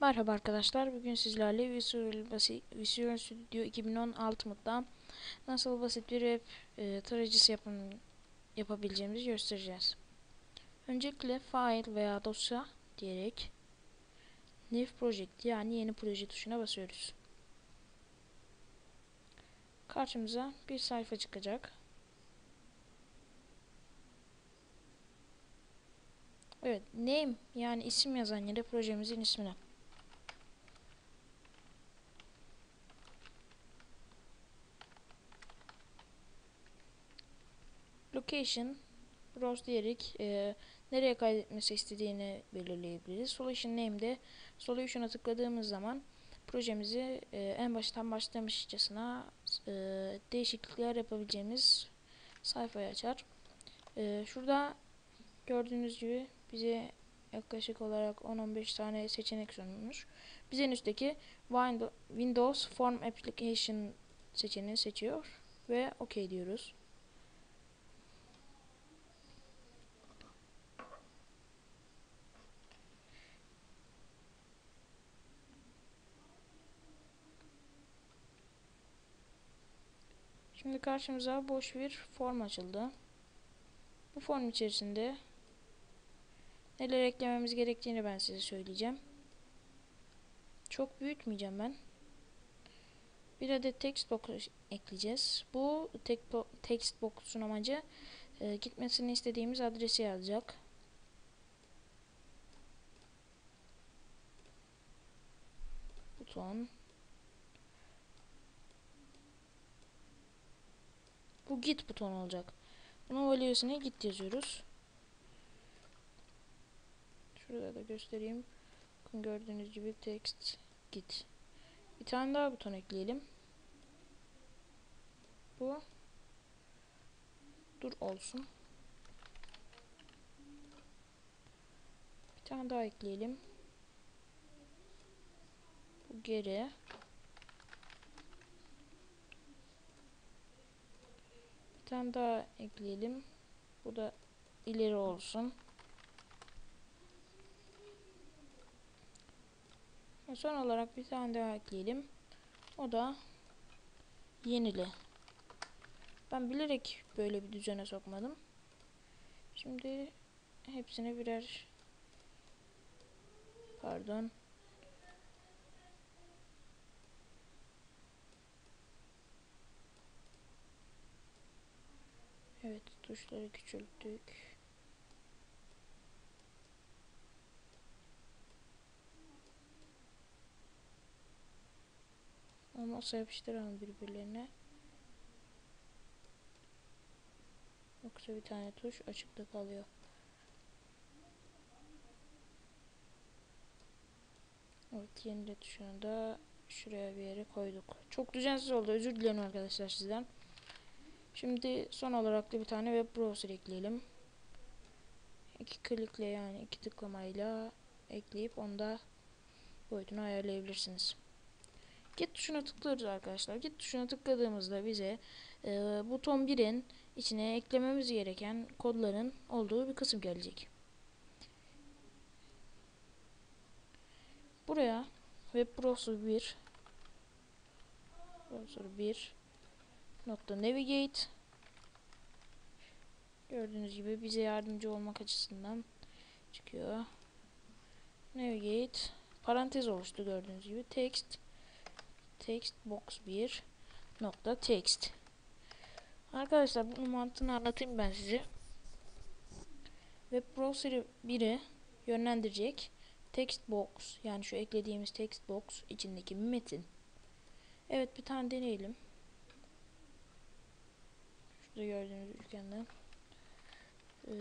Merhaba arkadaşlar. Bugün sizlerle Visual, Visual Studio 2016'da nasıl basit bir web e, tarayıcısı yapın, yapabileceğimizi göstereceğiz. Öncelikle File veya Dosya diyerek New Project yani yeni proje tuşuna basıyoruz. Karşımıza bir sayfa çıkacak. Evet, name yani isim yazan yere projemizin ismini Location browse diyerek e, nereye kaydetmesi istediğini belirleyebiliriz. Solution name'de solution'a tıkladığımız zaman projemizi e, en baştan başlamışçasına e, değişiklikler yapabileceğimiz sayfayı açar. E, şurada gördüğünüz gibi bize yaklaşık olarak 10-15 tane seçenek sunulmuş. Biz en üstteki Windows Form Application seçeneğini seçiyor ve OK diyoruz. Şimdi karşımıza boş bir form açıldı. Bu form içerisinde neler eklememiz gerektiğini ben size söyleyeceğim. Çok büyütmeyeceğim ben. Bir adet text box ekleyeceğiz. Bu text box'un amacı e, gitmesini istediğimiz adresi yazacak. Buton Bu git butonu olacak. Bunun value'sine git yazıyoruz. Şurada da göstereyim. Gördüğünüz gibi text git. Bir tane daha buton ekleyelim. Bu dur olsun. Bir tane daha ekleyelim. Bu geri. tane daha ekleyelim. Bu da ileri olsun. Son olarak bir tane daha ekleyelim. O da yenile. Ben bilerek böyle bir düzene sokmadım. Şimdi hepsine birer pardon Evet tuşları küçülttük. Olmazsa yapıştıralım birbirlerine. Yoksa bir tane tuş açıkta kalıyor. Evet yenile tuşunu da şuraya bir yere koyduk. Çok düzensiz oldu. Özür dilerim arkadaşlar sizden. Şimdi son olarak da bir tane web browser ekleyelim. İki klikle yani iki tıklamayla ekleyip onda boyutunu ayarlayabilirsiniz. Git tuşuna tıklıyoruz arkadaşlar. Git tuşuna tıkladığımızda bize e, buton 1'in içine eklememiz gereken kodların olduğu bir kısım gelecek. Buraya web browser 1 browser 1 nokta navigate gördüğünüz gibi bize yardımcı olmak açısından çıkıyor. Navigate parantez oluştu gördüğünüz gibi text text box 1 nokta text Arkadaşlar bunun mantığını anlatayım ben size. Web browser 1'i yönlendirecek text box yani şu eklediğimiz text box içindeki metin. Evet bir tane deneyelim. Şurada gördüğünüz üçgenden. Ee,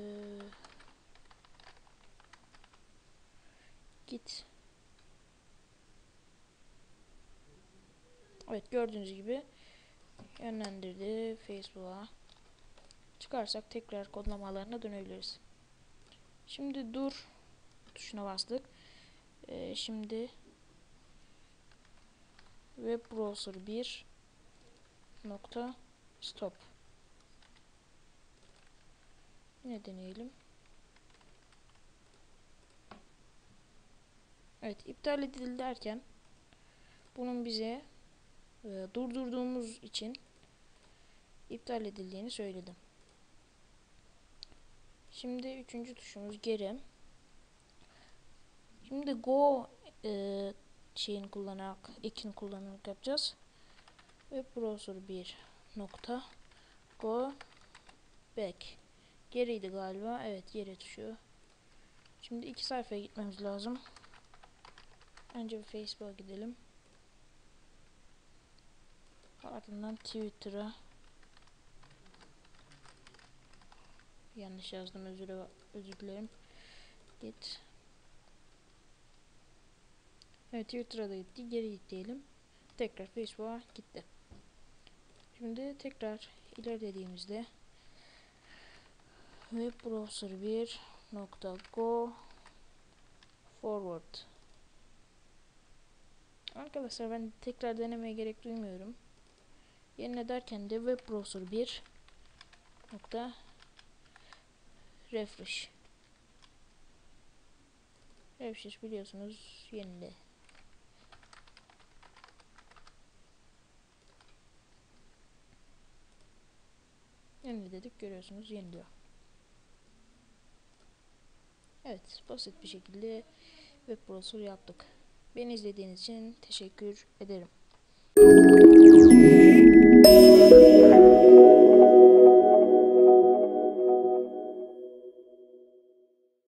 git. Evet gördüğünüz gibi yönlendirdi Facebook'a. Çıkarsak tekrar kodlamalarına dönebiliriz. Şimdi dur tuşuna bastık. Ee, şimdi web browser 1 nokta stop Yine deneyelim. Evet iptal edildi derken bunun bize e, durdurduğumuz için iptal edildiğini söyledim. Şimdi üçüncü tuşumuz geri. Şimdi go e, şeyin kullanarak ekin kullanarak yapacağız. Ve browser 1 nokta go back. Geriydi galiba. Evet geri tuşu. Şimdi iki sayfaya gitmemiz lazım. Önce bir Facebook'a gidelim. Ardından Twitter'a. Yanlış yazdım özür, özür dilerim. Git. Evet Twitter'a da gitti. Geri git diyelim. Tekrar Facebook'a gitti. Şimdi tekrar ilerlediğimizde web browser 1 nokta go forward Arkadaşlar ben tekrar denemeye gerek duymuyorum. Yerine derken de web browser 1 nokta refresh refresh biliyorsunuz yenile yenile dedik görüyorsunuz yeniliyor. Evet basit bir şekilde web browser yaptık. Beni izlediğiniz için teşekkür ederim.